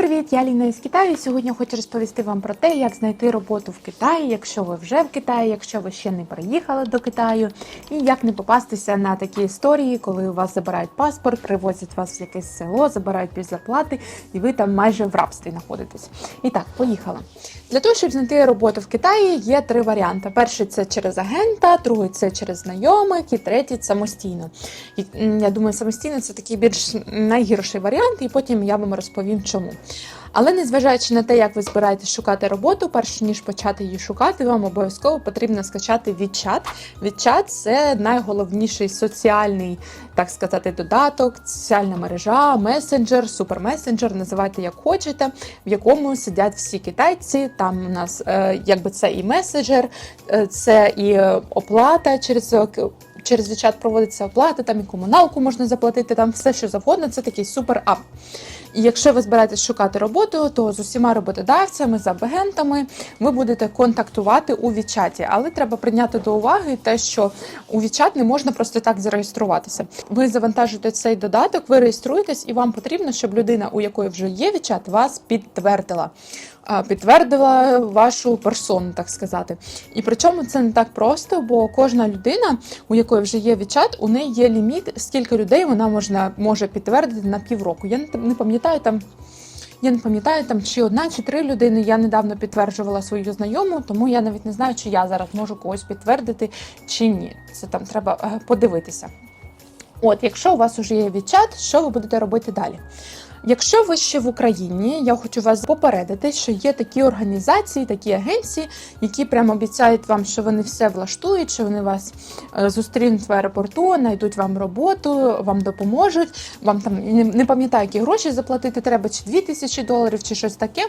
привіт! Я Ліна із Китаю. Сьогодні хочу розповісти вам про те, як знайти роботу в Китаї, якщо ви вже в Китаї, якщо ви ще не приїхали до Китаю, і як не попастися на такі історії, коли у вас забирають паспорт, привозять вас в якесь село, забирають після плати, і ви там майже в рабстві знаходитесь. І так, поїхала. Для того, щоб знайти роботу в Китаї, є три варіанти: перший це через агента, другий це через знайомих, і третій самостійно. Я думаю, самостійно це такий більш найгірший варіант, і потім я вам розповім, чому. Але незважаючи на те, як ви збираєтесь шукати роботу, перш ніж почати її шукати, вам обов'язково потрібно скачати WeChat. WeChat – це найголовніший соціальний, так сказати, додаток, соціальна мережа, месенджер, супермесенджер, називайте як хочете, в якому сидять всі китайці. Там у нас е, якби це і месенджер, е, це і оплата через. е, Через WeChat проводиться оплата, там і комуналку можна заплатити, там все що завгодно. Це такий супер ап. І якщо ви збираєтесь шукати роботу, то з усіма роботодавцями, з абагентами ви будете контактувати у Вічаті. Але треба прийняти до уваги те, що у Вічат не можна просто так зареєструватися. Ви завантажуєте цей додаток, ви реєструєтесь, і вам потрібно, щоб людина, у якої вже є Вічат, вас підтвердила. Підтвердила вашу персону, так сказати. І причому це не так просто, бо кожна людина, у якої вже є WeChat, у неї є ліміт, скільки людей вона можна, може підтвердити на півроку. Я не, пам'ятаю там. Я не пам'ятаю там чи одна, чи три людини. Я недавно підтверджувала свою знайому, тому я навіть не знаю, чи я зараз можу когось підтвердити чи ні. Це там треба е, подивитися. От, якщо у вас вже є WeChat, що ви будете робити далі? Якщо ви ще в Україні, я хочу вас попередити, що є такі організації, такі агенції, які прямо обіцяють вам, що вони все влаштують, що вони вас е, зустрінуть в аеропорту, знайдуть вам роботу, вам допоможуть. Вам там не, пам'ятаю, які гроші заплатити треба, чи 2 тисячі доларів, чи щось таке.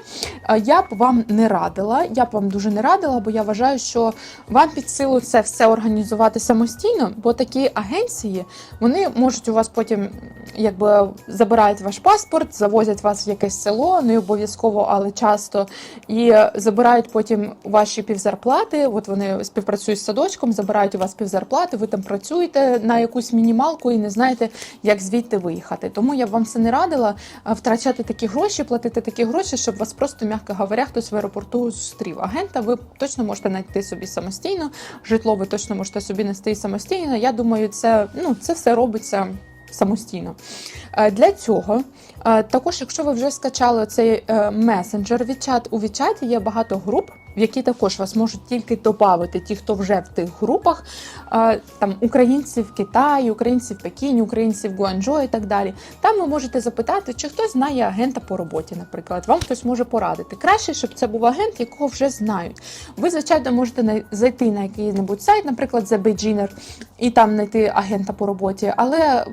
Е, Я б вам не радила. Я б вам дуже не радила, бо я вважаю, що вам під силу це все організувати самостійно, бо такі агенції вони можуть у вас потім якби забирають ваш паспорт, завозять вас в якесь село, не обов'язково, але часто, і забирають потім ваші півзарплати. От вони співпрацюють з садочком, забирають у вас півзарплати, ви там працюєте на якусь мінімалку і не знаєте, як звідти виїхати. Тому я б вам це не радила втрачати такі гроші, платити такі гроші, щоб вас просто, м'яко говоря, хтось в аеропорту зустрів. Агента ви точно можете знайти собі самостійно, житло ви точно можете собі знайти самостійно. Я думаю, це ну це все робиться самостійно. Е, Для цього е, також, якщо ви вже скачали цей е, месенджер WeChat, у WeChat є багато груп. В які також вас можуть тільки додати ті, хто вже в тих групах, там українці в Китаї, українці в Пекіні, українці в Гуанчжо і так далі. Там ви можете запитати, чи хтось знає агента по роботі, наприклад, вам хтось може порадити. Краще, щоб це був агент, якого вже знають. Ви, звичайно, можете зайти на який-небудь сайт, наприклад, The Beginner, і там знайти агента по роботі, але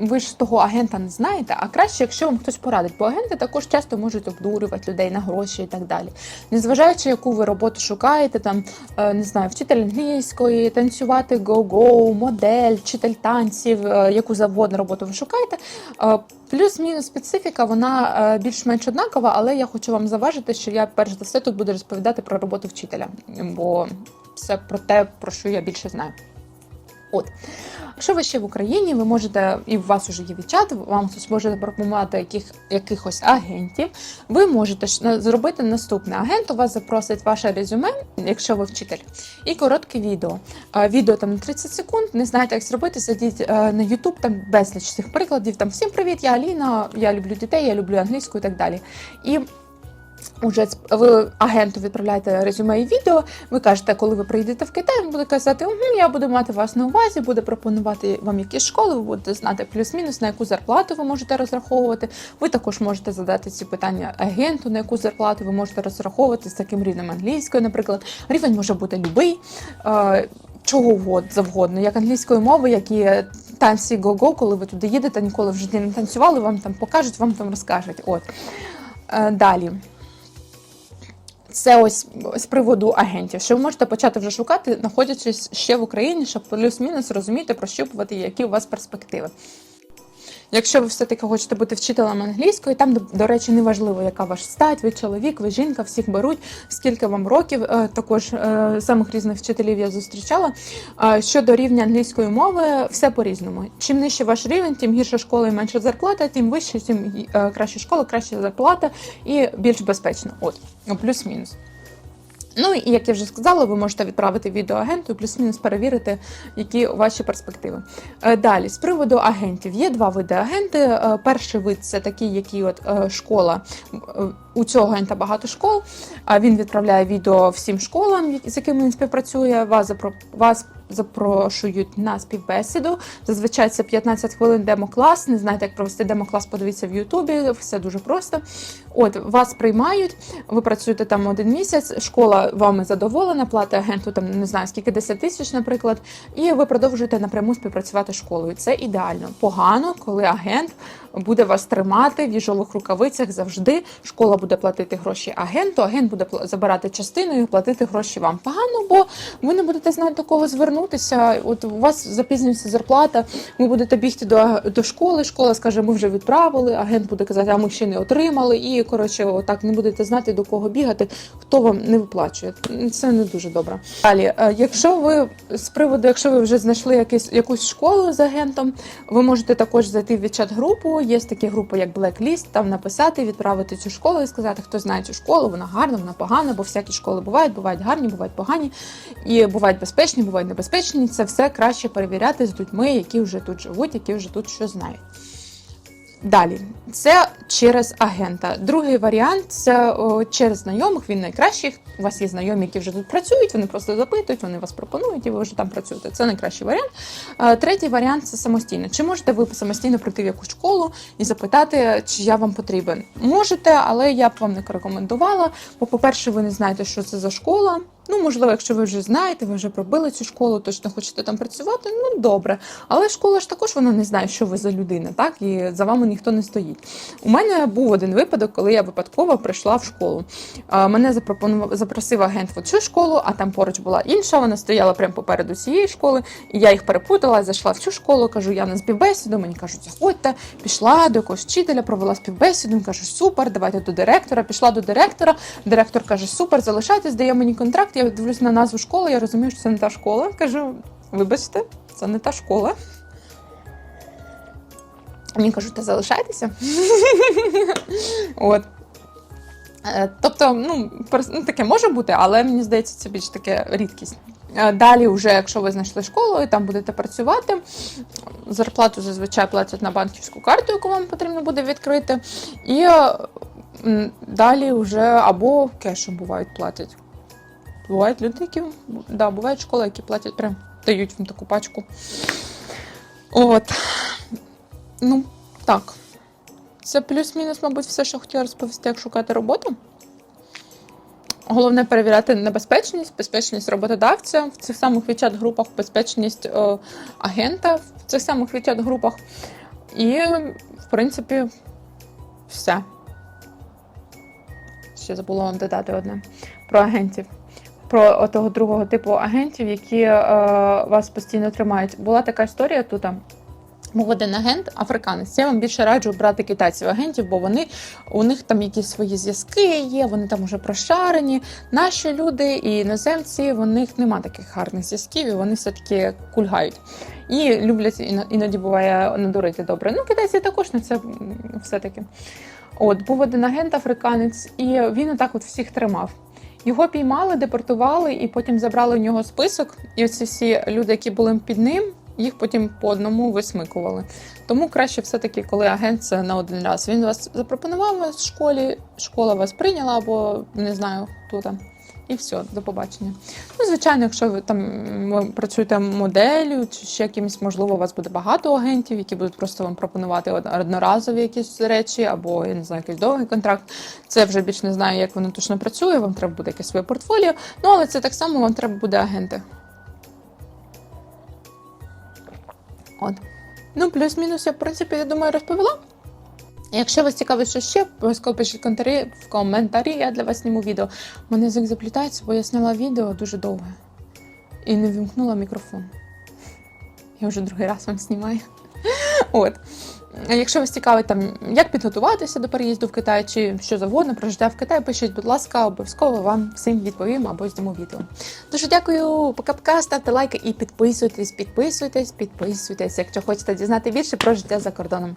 ви ж того агента не знаєте, а краще, якщо вам хтось порадить, бо агенти також часто можуть обдурювати людей на гроші і так далі. Незважаючи, яку ви роботу шукаєте, там е, не знаю, вчитель англійської, танцювати го-го, модель, вчитель танців, е, яку завгодно роботу ви шукаєте. е, Плюс-мінус специфіка, вона більш-менш однакова, але я хочу вам заважити, що я перш за все тут буду розповідати про роботу вчителя, бо це про те, про що я більше знаю. От. Якщо ви ще в Україні, ви можете, і у вас вже є відчат, вам хтось може запропонувати яких, якихось агентів. Ви можете зробити наступне. Агент у вас запросить ваше резюме, якщо ви вчитель, і коротке відео. Відео там на 30 секунд. Не знаєте, як зробити, зайдіть е, на YouTube, там безліч цих прикладів. Там всім привіт, я Аліна, я люблю дітей, я люблю англійську і так далі. І Уже ви агенту відправляєте резюме і відео. Ви кажете, коли ви приїдете в Китай, він буде казати, угу, я буду мати вас на увазі, буде пропонувати вам якісь школи, ви будете знати плюс-мінус, на яку зарплату ви можете розраховувати. Ви також можете задати ці питання агенту, на яку зарплату ви можете розраховувати з таким рівнем англійської, наприклад. Рівень може бути любий. Чого завгодно, як англійської мови, як і танці го-го, коли ви туди їдете, ніколи в житті не танцювали, вам там покажуть, вам там розкажуть. От. Е, далі. Це ось з приводу агентів, що ви можете почати вже шукати, знаходячись ще в Україні, щоб плюс-мінус розуміти, прощупувати, які у вас перспективи. Якщо ви все-таки хочете бути вчителем англійської, там, до, речі, не важливо, яка ваш стать, ви чоловік, ви жінка, всіх беруть, скільки вам років. Е, Також е, самих різних вчителів я зустрічала. Щодо рівня англійської мови, все по-різному. Чим нижче ваш рівень, тим гірша школа і менша зарплата, тим вище, тим е, краща школа, краща зарплата і більш безпечно. От, ну, плюс-мінус. Ну і як я вже сказала, ви можете відправити відео агенту плюс-мінус перевірити, які ваші перспективи. Е, Далі, з приводу агентів, є два види агенти. Е, Перший вид це такий, який от е, школа. У цього агента багато школ. Він відправляє відео всім школам, з якими він співпрацює. Вас вас запрошують на співбесіду. Зазвичай це 15 хвилин демоклас. Не знаєте, як провести демоклас, подивіться в Ютубі. Все дуже просто. От вас приймають, ви працюєте там один місяць, школа вами задоволена, платить агенту там не знаю скільки 10 тисяч, наприклад, і ви продовжуєте напряму співпрацювати з школою. Це ідеально. Погано, коли агент буде вас тримати в їжових рукавицях завжди. Школа буде платити гроші агенту, агент буде забирати частину і платити гроші вам. Погано, бо ви не будете знати до кого звернутися. От у вас запізнюється зарплата, ви будете бігти до, до школи. Школа скаже, ми вже відправили. Агент буде казати, а ми ще не отримали. І коротше, отак не будете знати до кого бігати, хто вам не виплачує. Це не дуже добре. Далі, е, якщо ви з приводу, якщо ви вже знайшли якийсь якусь школу з агентом, ви можете також зайти в відчат-групу. Є такі групи, як Blacklist, там написати, відправити цю школу і сказати, хто знає цю школу, вона гарна, вона погана, бо всякі школи бувають, бувають гарні, бувають погані, і бувають безпечні, бувають небезпечні. Це все краще перевіряти з людьми, які вже тут живуть, які вже тут що знають. Далі, це через агента. Другий варіант це через знайомих. Він найкращий. У вас є знайомі, які вже тут працюють. Вони просто запитують, вони вас пропонують, і ви вже там працюєте. Це найкращий варіант. Е, Третій варіант це самостійно. Чи можете ви самостійно прийти в якусь школу і запитати, чи я вам потрібен? Можете, але я б вам не рекомендувала. Бо, по-перше, ви не знаєте, що це за школа. Ну, можливо, якщо ви вже знаєте, ви вже пробили цю школу, точно хочете там працювати, ну добре. Але школа ж також вона не знає, що ви за людина, так і за вами ніхто не стоїть. У мене був один випадок, коли я випадково прийшла в школу. Мене запропонував запросив агент в цю школу, а там поруч була інша. Вона стояла прямо попереду цієї школи, і я їх перепутала, зайшла в цю школу. Кажу, я на співбесіду. Мені кажуть, заходьте, пішла до якогось вчителя, провела співбесіду. Каже, супер, давайте до директора. Пішла до директора. Директор каже, супер, залишайтесь, дає мені контракт. Я дивлюсь на назву школи, я розумію, що це не та школа. Кажу, вибачте, це не та школа. Мені кажуть, та залишайтеся. От. Е, Тобто, ну, ну, таке може бути, але мені здається, це більш таке рідкість. Е, Далі, вже, якщо ви знайшли школу і там будете працювати, зарплату зазвичай платять на банківську карту, яку вам потрібно буде відкрити. І далі вже або кешем бувають платять. Бувають люди, які да, бувають школи, які платять прям дають вам таку пачку. От. Ну, так. Це плюс-мінус, мабуть, все, що хотіла розповісти, як шукати роботу. Головне перевіряти небезпечність, безпечність роботодавця в цих самих відчат-групах, безпечність е, агента в цих самих відчат-групах. І, в принципі, все. Ще забула вам додати одне про агентів. Про того другого типу агентів, які е, вас постійно тримають. Була така історія тут. Був один агент африканець. Я вам більше раджу брати китайців агентів, бо вони у них там якісь свої зв'язки є, вони там уже прошарені. Наші люди і іноземці, у них нема таких гарних зв'язків, і вони все-таки кульгають. І люблять іно- іноді буває надурити добре. Ну, китайці також на це все-таки. От був один агент африканець, і він отак от всіх тримав. Його піймали, депортували, і потім забрали у нього список. І оці всі люди, які були під ним, їх потім по одному висмикували. Тому краще все-таки, коли агент це на один раз. Він вас запропонував в школі, школа вас прийняла, або не знаю хто там. І все, до побачення. Ну, звичайно, якщо ви там працюєте моделлю, чи ще якимось, можливо, у вас буде багато агентів, які будуть просто вам пропонувати одноразові якісь речі, або я не знаю, якийсь довгий контракт. Це вже більш не знаю, як воно точно працює. Вам треба буде якесь своє портфоліо. Ну, але це так само вам треба буде агенти. От. Ну, плюс-мінус, я, в принципі, я думаю, розповіла. Якщо вас цікавить, що ще, обов'язково пишіть коментарі, в коментарі, я для вас зніму відео. Мене язик заплітається, бо я зняла відео дуже довге і не вімкнула мікрофон. Я вже другий раз вам знімаю. От. Якщо вас цікавить там, як підготуватися до переїзду в Китай чи що завгодно про життя в Китаї, пишіть, будь ласка, обов'язково вам всім відповім або зніму відео. Дуже дякую, пока-пока, ставте лайки і підписуйтесь, підписуйтесь, підписуйтесь, якщо хочете дізнати більше про життя за кордоном.